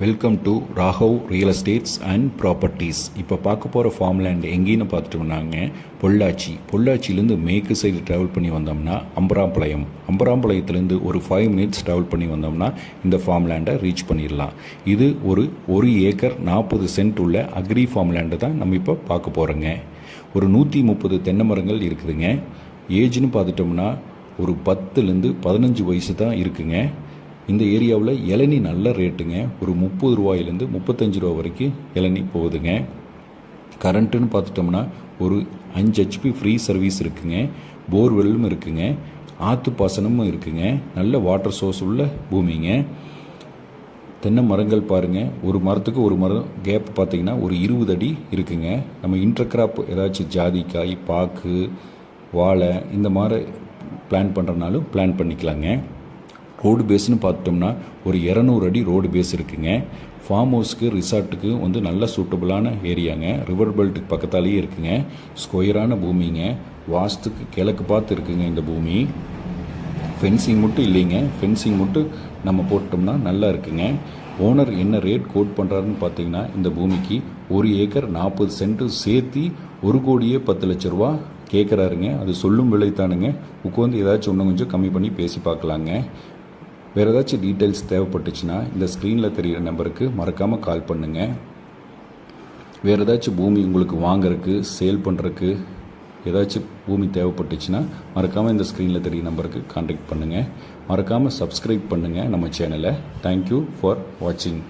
Welcome to Raghav real estates and properties இப்போ பார்க்க போகிற ஃபார்ம் லேண்ட் எங்கேன்னு பார்த்துட்டோம்னாங்க பொள்ளாச்சி. பொள்ளாச்சியிலேருந்து மேற்கு சைடு ட்ராவல் பண்ணி வந்தோம்னா அம்பராம்பாளையம். அம்பராம்பாளையத்துலேருந்து ஒரு ஃபைவ் மினிட்ஸ் ட்ராவல் பண்ணி வந்தோம்னா இந்த ஃபார்ம் லேண்டை ரீச் பண்ணிடலாம். இது ஒரு ஒரு ஏக்கர் நாற்பது சென்ட் உள்ள அக்ரி ஃபார்ம் லேண்டை தான் நம்ம இப்போ பார்க்க போகிறோங்க ஒரு நூற்றி முப்பது தென்னை மரங்கள் இருக்குதுங்க. ஏஜ்னு பார்த்துட்டோம்னா ஒரு பத்துலேருந்து பதினஞ்சு வயசு தான் இருக்குங்க. இந்த ஏரியாவில் இளநி நல்ல ரேட்டுங்க. ஒரு முப்பது ரூபாயிலேருந்து முப்பத்தஞ்சு ரூபா வரைக்கும் இளநி போகுதுங்க. கரண்ட்டுன்னு பார்த்துட்டோம்னா ஒரு அஞ்சு ஹெச்பி ஃப்ரீ சர்வீஸ் இருக்குங்க. போர்வெல்லும் இருக்குங்க. ஆற்று பாசனமும் இருக்குங்க. நல்ல வாட்டர் சோர்ஸ் உள்ள பூமிங்க. தென்னை மரங்கள் பாருங்கள் ஒரு மரத்துக்கு ஒரு மரம் கேப் பார்த்தீங்கன்னா ஒரு இருபது அடி இருக்குங்க. நம்ம இன்டர்கிராப் ஏதாச்சும் ஜாதிக்காய் பாக்கு வாழை இந்த மாதிரி பிளான் பண்ணுறனாலும் பிளான் பண்ணிக்கலாங்க. ரோடு பேஸ்னு பார்த்துட்டோம்னா ஒரு இரநூறு அடி ரோடு பேஸ் இருக்குங்க. ஃபார்ம் ஹவுஸ்க்கு ரிசார்ட்டுக்கு வந்து நல்ல சூட்டபுளான ஏரியாங்க ரிவர் பெல்ட்டுக்கு பக்கத்தாலேயே இருக்குங்க. ஸ்கொயரான பூமிங்க. வாஸ்துக்கு கிழக்கு பார்த்து இருக்குங்க இந்த பூமி. ஃபென்சிங் மட்டும் இல்லைங்க. ஃபென்சிங் மட்டும் நம்ம போட்டோம்னா நல்லா இருக்குங்க. ஓனர் என்ன ரேட் கோட் பண்ணுறாருன்னு பார்த்தீங்கன்னா இந்த பூமிக்கு ஒரு ஏக்கர் நாற்பது சென்ட்டு சேர்த்து ஒரு கோடியே பத்து லட்ச ரூபா கேட்குறாருங்க அது சொல்லும் விலை தானுங்க. உட்காந்து ஏதாச்சும் இன்னும் கொஞ்சம் கம்மி பண்ணி பேசி பார்க்கலாங்க. வேறு ஏதாச்சும் டீட்டெயில்ஸ் தேவைப்பட்டுச்சுன்னா இந்த ஸ்க்ரீனில் தெரிகிற நம்பருக்கு மறக்காமல் கால் பண்ணுங்கள் வேறு ஏதாச்சும் பூமி உங்களுக்கு வாங்குறதுக்கு சேல் பண்ணுறதுக்கு ஏதாச்சும் பூமி தேவைப்பட்டுச்சுன்னா மறக்காமல் இந்த ஸ்க்ரீனில் தெரிய நம்பருக்கு காண்டாக்ட் பண்ணுங்கள் மறக்காமல் சப்ஸ்கிரைப் பண்ணுங்கள் நம்ம சேனலை தேங்க்யூ ஃபார் வாட்சிங்